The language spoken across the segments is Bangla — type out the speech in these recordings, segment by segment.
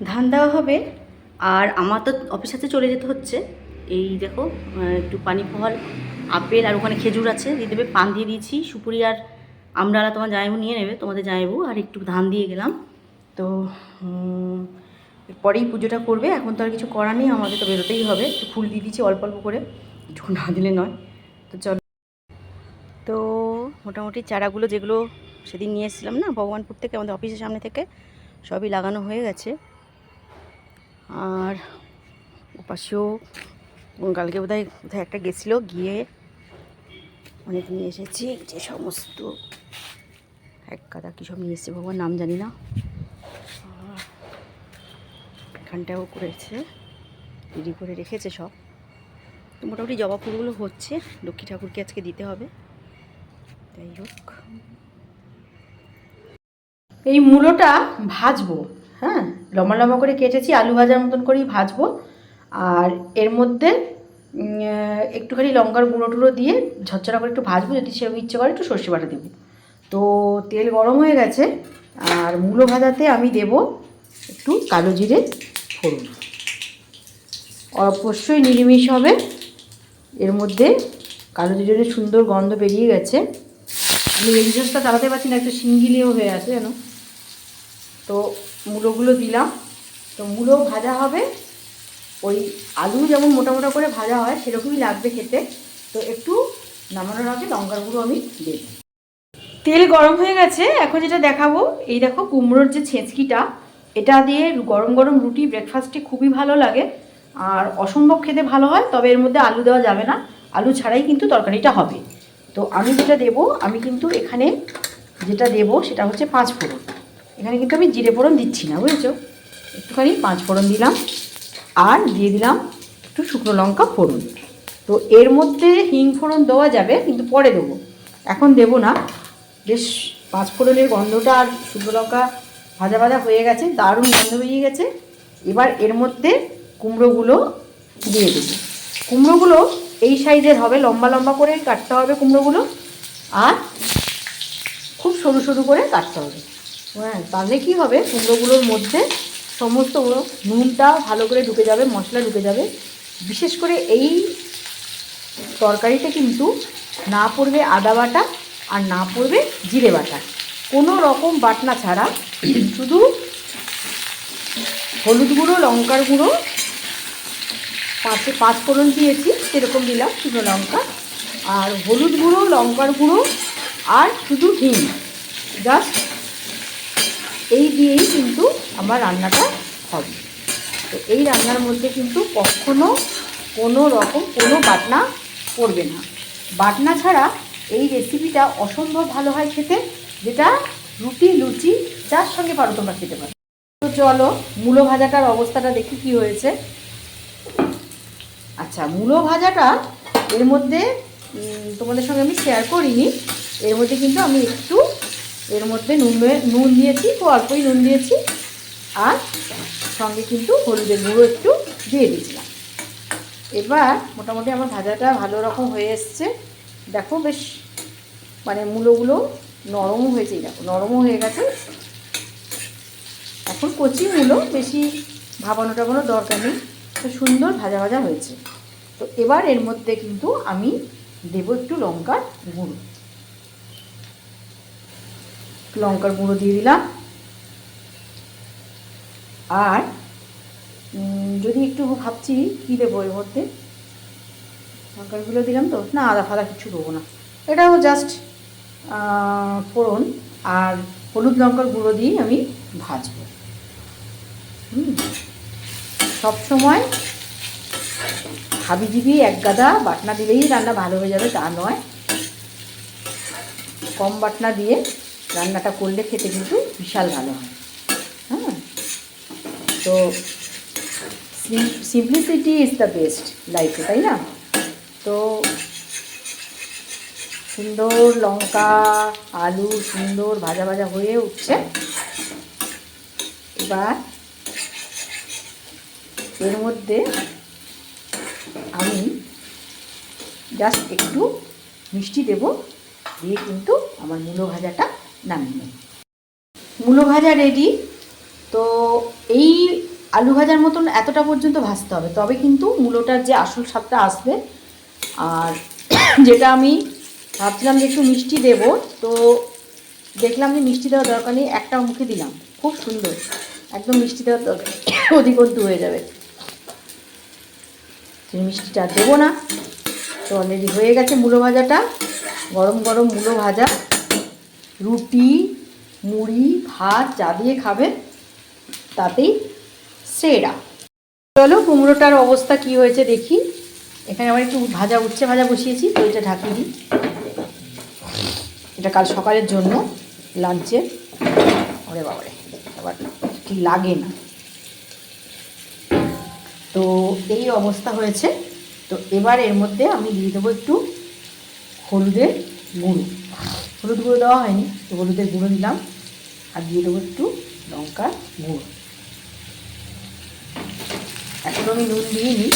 ধান দেওয়া হবে। আর আমার তো অফিস হাতে চলে যেতে হচ্ছে। এই দেখো একটু পানি ফল, আপেল আর ওখানে খেজুর আছে। দিয়ে দেবে পান দিয়ে দিয়েছি। সুপুরি আর আমড়ালা তোমার জামাইবু নিয়ে নেবে, তোমাদের জামাইবু আর একটু ধান দিয়ে গেলাম। তো পরেই পুজোটা করবে। এখন তো আর কিছু করার নেই। আমাদের তো বেরোতেই হবে। একটু ফুল দিয়ে দিচ্ছি অল্প অল্প করে। একটু না দিলে নয়। তো চলো। তো, মোটামুটি চারাগুলো যেগুলো সেদিন নিয়ে এসেছিলাম না, ভগবানপুর থেকে, আমাদের অফিসের সামনে থেকে, সবই লাগানো হয়ে গেছে। আর ওপাশেও কালকে বোধহয় কোথায় একটা গেছিল, গিয়ে অনেক নিয়ে এসেছি, যে সমস্ত এক কাদা কী সব নিয়ে এসেছে ভগবান নাম জানি না। এখানটাও করেছে, রেডি করে রেখেছে সব। তো মোটামুটি জবা ফুলগুলো হচ্ছে, লক্ষ্মী ঠাকুরকে আজকে দিতে হবে। যাই হোক। এই মূলোটা ভাজবো। হ্যাঁ লম্বা লম্বা করে কেটেছি, আলু ভাজার মতন করেই ভাজবো। আর এর মধ্যে একটুখানি লঙ্কার গুঁড়ো টুড়ো দিয়ে ঝরঝরা করে একটু ভাজবো, যদি সেরকম ইচ্ছে করে একটু সর্ষে বাটা দেবো। তো তেল গরম হয়ে গেছে, আর মূলো ভাজাতে আমি দেব একটু কালো জিরে, ফোড়ন। অবশ্যই নিরামিষ হবে। এর মধ্যে কালো জিরের সুন্দর গন্ধ বেরিয়ে গেছে। আমি এক্সস্টটা চালাতে পারছি না, একটু সিঙ্গিলেও হয়ে আছে যেন। তো মূলোগুলো দিলাম। তো মূলো ভাজা হবে। ওই আলু যেমন মোটা মোটা করে ভাজা হয়, সেরকমই লাগবে খেতে। তো একটু নামানোর আগে লঙ্কার গুঁড়ো আমি দেব তেল গরম হয়ে গেছে, এখন যেটা দেখাবো, এই দেখো কুমড়োর যে ছেঁচকিটা, এটা দিয়ে গরম গরম রুটি ব্রেকফাস্টে খুবই ভালো লাগে। আর অসম্ভব খেতে ভালো হয়, তবে এর মধ্যে আলু দেওয়া যাবে না। আলু ছাড়াই কিন্তু তরকারিটা হবে। তো আমি যেটা দেব, আমি কিন্তু এখানে যেটা দেব, সেটা হচ্ছে পাঁচ ফোড়ন। এখানে কিন্তু আমি জিরে ফোড়ন দিচ্ছি না, বুঝেছ? একটুখানি পাঁচ ফোড়ন দিলাম, আর দিয়ে দিলাম একটু শুকনো লঙ্কা ফোড়ন। তো এর মধ্যে হিং ফোড়ন দেওয়া যাবে, কিন্তু পরে দেবো। এখন দেবো না। বেশ, পাঁচ ফোড়নের গন্ধটা আর শুকনো লঙ্কা ভাজা ভাজা হয়ে গেছে, দারুণ গন্ধ বেরিয়ে গেছে। এবার এর মধ্যে কুমড়োগুলো দিয়ে দেবো। কুমড়োগুলো এই সাইজের হবে, লম্বা লম্বা করে কাটতে হবে কুমড়োগুলো, আর খুব সরু সরু করে কাটতে হবে। হ্যাঁ তাহলে কি হবে? কুমড়োগুলোর মধ্যে সমস্ত নুনটা ভালো করে ঢুকে যাবে, মশলা ঢুকে যাবে। বিশেষ করে এই তরকারিতে কিন্তু না পড়বে আদা বাটা আর না পড়বে জিরে বাটা। কোনো রকম বাটনা ছাড়া শুধু হলুদ গুঁড়ো, লঙ্কার গুঁড়ো, পাঁচে পাঁচ ফোড়ন দিয়েছি, সেরকম দিলাম শুকনো লঙ্কা। আর হলুদ গুঁড়ো, লঙ্কার গুঁড়ো আর শুধু হিং। জাস্ট এই দিয়েই কিন্তু আমার রান্নাটা হবে। তো এই রান্নার মধ্যে কিন্তু কখনো কোনো রকম কোনো বাটনা পড়বে না। বাটনা ছাড়া এই রেসিপিটা অসম্ভব ভালো হয় খেতে, যেটা রুটি, লুচি, যার সঙ্গে পারো তোমরা খেতে পারো। তো চলো, মূলো ভাজাটার অবস্থাটা দেখি কি হয়েছে। আচ্ছা মূলো ভাজাটা এর মধ্যে তোমাদের সঙ্গে আমি শেয়ার করিনি। এর মধ্যে কিন্তু আমি একটু এর মধ্যে নুন নুন দিয়েছি, খুব অল্পই নুন দিয়েছি। আর সঙ্গে কিন্তু হলুদের গুঁড়ো একটু দিয়ে দিয়েছিলাম। এবার মোটামুটি আমার ভাজাটা ভালো রকম হয়ে এসছে। দেখো বেশ মানে মূলোগুলো নরমও হয়েছে দেখো, নরমও হয়ে গেছে। এখন কচি মূলো বেশি ভাবানো টাবানোর দরকার নেই, তো সুন্দর ভাজা ভাজা হয়েছে। তো এবার এর মধ্যে কিন্তু আমি দেবো একটু লঙ্কার গুঁড়ো। লঙ্কার গুঁড়ো দিয়ে দিলাম। আর যদি একটু ভাবছি কী দেবো এর মধ্যে? গুঁড়ো দিলাম তো। না, আদা ফাদা কিছু দেবো না। এটাও জাস্ট ফোড়ন আর হলুদ লঙ্কার গুঁড়ো দিয়ে আমি ভাজবো। সব সময় হাবিজিবি এক গাদা বাটনা দিলেই রান্না ভালো হয়ে যাবে, তা নয়। কম বাটনা দিয়ে রান্নাটা করলে খেতে কিন্তু বিশাল ভালো হয়। হ্যাঁ? তো সিম্পলিসিটি ইজ দ্য বেস্ট লাইফে তাই না? তো সুন্দর লঙ্কা, আলু সুন্দর ভাজা ভাজা হয়ে উঠছে। এবার এর মধ্যে আমি জাস্ট একটু মিষ্টি দেব, দিয়ে কিন্তু আমার মূলো ভাজাটা নামিয়ে নেব। মূলো ভাজা রেডি তো এই আলু ভাজার মতন এতটা পর্যন্ত ভাজতে হবে। তবে কিন্তু মূলোটার যে আসল স্বাদটা আসবে, আর যেটা আমি ভাবছিলাম যে একটু মিষ্টি দেব, তো দেখলাম যে মিষ্টি দেওয়ার দরকার নেই একটা মুখে দিলাম। খুব সুন্দর, একদম মিষ্টি দেওয়ার দরকার অধিকন্তু হয়ে যাবে। মিষ্টিটা দেবো না। তো অলরেডি হয়ে গেছে মূলো ভাজাটা। গরম গরম মূলো ভাজা। রুটি, মুড়ি, ভাত যা দিয়ে খাবে, তাতেই সেরা। চলো কুমড়োটার অবস্থা কি হয়েছে দেখি। এখানে আবার একটু ভাজা উচ্ছে ভাজা বসিয়েছি, তো এটা ঢাকিয়ে দিই। এটা কাল সকালের জন্য, লাঞ্চে। ওরে বাবারে, আবার কি লাগে না। তো এই অবস্থা হয়েছে। তো এবার এর মধ্যে আমি দিয়ে দেবো একটু হলুদের গুঁড়ো। হলুদ গুঁড়ো দেওয়া হয়নি, তো হলুদের গুঁড়ো দিলাম, আর দিয়ে দেবো একটু লঙ্কার গুঁড়ো। এখন আমি নুন দিইনি।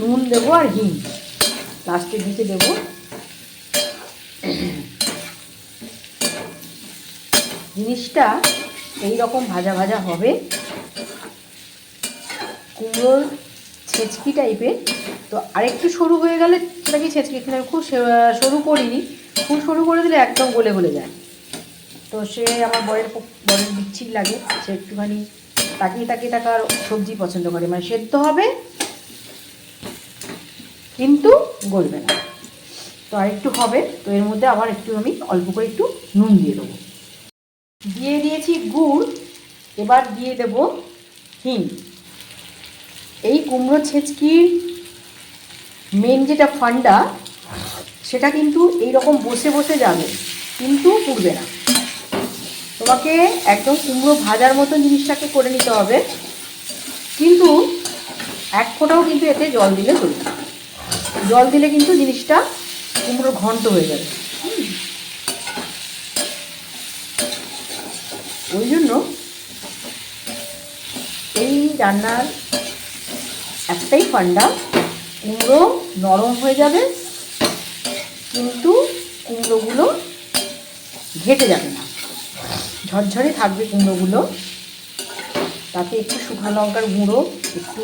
নুন দেবো আর হিং লাস্টে দিতে দেবো। জিনিসটা এই রকম ভাজা ভাজা হবে। কুমড়োর ছেচকি টাইপের। তো আরেকটু সরু হয়ে গেলে সেটাকে ছেচকি, এখানে আমি খুব সরু করিনি। খুব সরু করে দিলে একদম গলে গলে যায়। তো সে আমার বরের বরের বিচ্ছির লাগে। সে একটুখানি তাকিয়ে তাকিয়ে তাকার সবজি পছন্দ করে। মানে সেদ্ধ হবে, কিন্তু গলবে না। তো আর একটু হবে, তো এর মধ্যে আবার একটু আমি অল্প করে একটু নুন দিয়ে দেবো। দিয়ে দিয়েছি গুড়, এবার দিয়ে দেব হিং। এই কুমড়ো ছেচকির মেন যেটা ফান্ডা সেটা কিন্তু এই রকম বসে বসে যাবে, কিন্তু পুড়বে না। তোমাকে একদম কুমড়ো ভাজার মতন জিনিসটাকে করে নিতে হবে, কিন্তু এক ফোঁটাও কিন্তু এতে জল দিলে চলবে জল দিলে কিন্তু জিনিসটা কুমড়ো ঘন্ট হয়ে যাবে। ওই জন্য এই রান্নার একটাই ফান্ডা কুমড়ো নরম হয়ে যাবে, কিন্তু কুমড়োগুলো ঘেটে যাবে না। ঝরঝরে থাকবে কুমড়োগুলো। তাতে একটু শুকনো লঙ্কার গুঁড়ো, একটু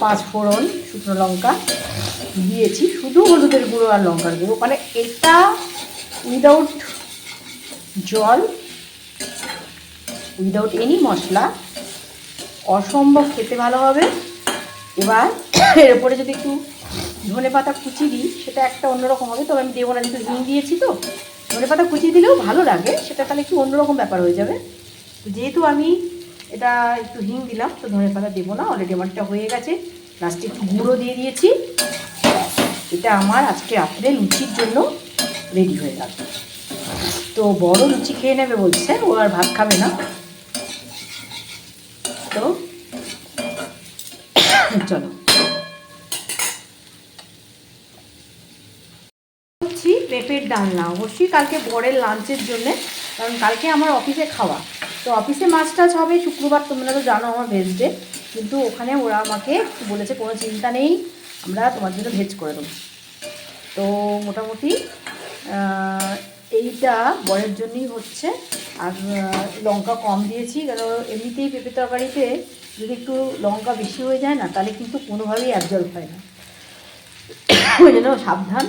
পাঁচ ফোড়ন শুকনো লঙ্কা দিয়েছি, শুধু হলুদের গুঁড়ো আর লঙ্কার গুঁড়ো। মানে এটা উইদাউট জল উইদাউট এনি মশলা, অসম্ভব খেতে ভালো হবে। এবার এর উপরে যদি একটু ধনে পাতা কুচি দিই, সেটা একটা অন্যরকম হবে, তবে আমি দেবো না, যেহেতু হিং দিয়েছি তো। ধনে পাতা কুচি দিলেও ভালো লাগে, সেটা তাহলে একটু অন্যরকম ব্যাপার হয়ে যাবে। তো যেহেতু আমি এটা একটু হিং দিলাম, তো ধনে পাতা দেবো না অলরেডি আমারটা হয়ে গেছে। লাস্টে একটু গুঁড়ো দিয়ে দিয়েছি। এটা আমার আজকে রাত্রে লুচির জন্য রেডি হয়ে গেল। তো বড় লুচি খেয়ে নেবে বলছে, ও আর ভাত খাবে না তো চলো হচ্ছি পেঁপের ডালনা অবশ্যই কালকে বরের লাঞ্চের জন্যে, কারণ কালকে আমার অফিসে খাওয়া। তো অফিসে মাছ টাছ হবে, শুক্রবার তোমরা তো জানো আমার ভেজ ডে কিন্তু ওখানে ওরা আমাকে বলেছে, কোনো চিন্তা নেই, আমরা তোমার জন্য ভেজ করে দেবো। তো মোটামুটি এইটা বরের জন্যই হচ্ছে। আর লঙ্কা কম দিয়েছি, কেন এমনিতেই পেঁপে তরকারিতে যদি একটু লঙ্কা বেশি হয়ে যায় না, তাহলে কিন্তু কোনোভাবেই অ্যাবজর্ব হয় না। ওই জন্য সাবধান।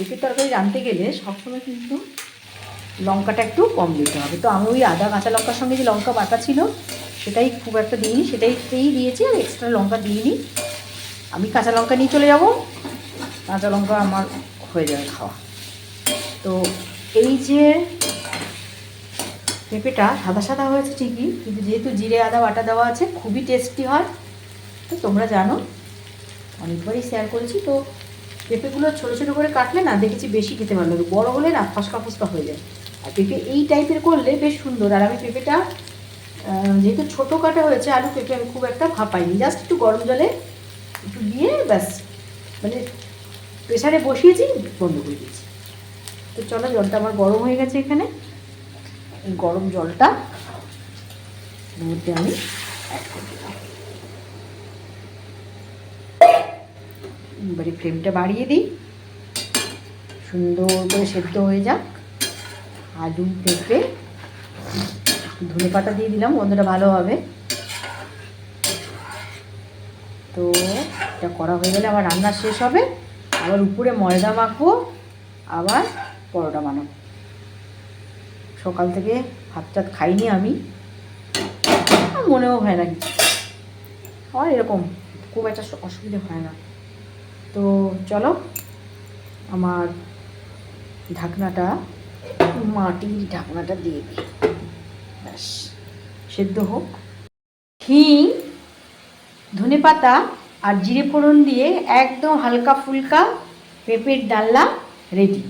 পেঁপের তরকারি রাঁধতে গেলে সবসময় কিন্তু লঙ্কাটা একটু কম দিতে হবে। তো আমি ওই আদা, কাঁচা লঙ্কার সঙ্গে যে লঙ্কা বাটা ছিল, সেটাই খুব একটা দিইনি সেটাইতেই দিয়েছি আর এক্সট্রা লঙ্কা দিইনি। আমি কাঁচা লঙ্কা নিয়ে চলে যাব। কাঁচা লঙ্কা আমার হয়ে যাবে খাওয়া। তো এই যে পেঁপেটা সাদা সাদা হয়েছে ঠিকই, কিন্তু যেহেতু জিরে, আদা, বাটা দেওয়া আছে, খুবই টেস্টি হয়। তো তোমরা জানো, অনেকবারই শেয়ার করেছি, তো পেঁপেগুলো ছোটো ছোটো করে কাটলে না দেখেছি বেশি খেতে ভালো লাগে। বড়ো হলে না ফসকা ফসকা হয়ে যায়। আর পেঁপে এই টাইপের করলে বেশ সুন্দর। আর আমি পেঁপেটা যেহেতু ছোটো কাটা হয়েছে, আলু পেঁপে আমি খুব একটা ভাপাইনি। জাস্ট একটু গরম জলে একটু দিয়ে ব্যাস মানে প্রেসারে বসিয়েছি, বন্ধ করে দিয়েছি। তো চলো, জলটা আমার গরম হয়ে গেছে এখানে। গরম জলটা মধ্যে আমি অ্যাড করে দিলাম। এবারে ফ্লেমটা বাড়িয়ে দিই। সুন্দর করে সেদ্ধ হয়ে যাক। আলু পেঁপে ধনে পাতা দিয়ে দিলাম, গন্ধটা ভালো হবে। তো এটা করা হয়ে গেলে আবার রান্না শেষ হবে। আবার উপরে ময়দা মাখবো, আবার পরোটা বানাবো। সকাল থেকে ভাত টাত খাইনি আমি। মনেও হয় না কিছু। আমার এরকম, খুব একটা অসুবিধে হয় না। তো চলো, আমার ঢাকনাটা, মাটির ঢাকনাটা দিয়ে দিই। ব্যাস, সেদ্ধ হোক। হিং, ধনে পাতা আর জিরে ফোড়ন দিয়ে একদম হালকা ফুলকা পেঁপের ডাল্লা রেডি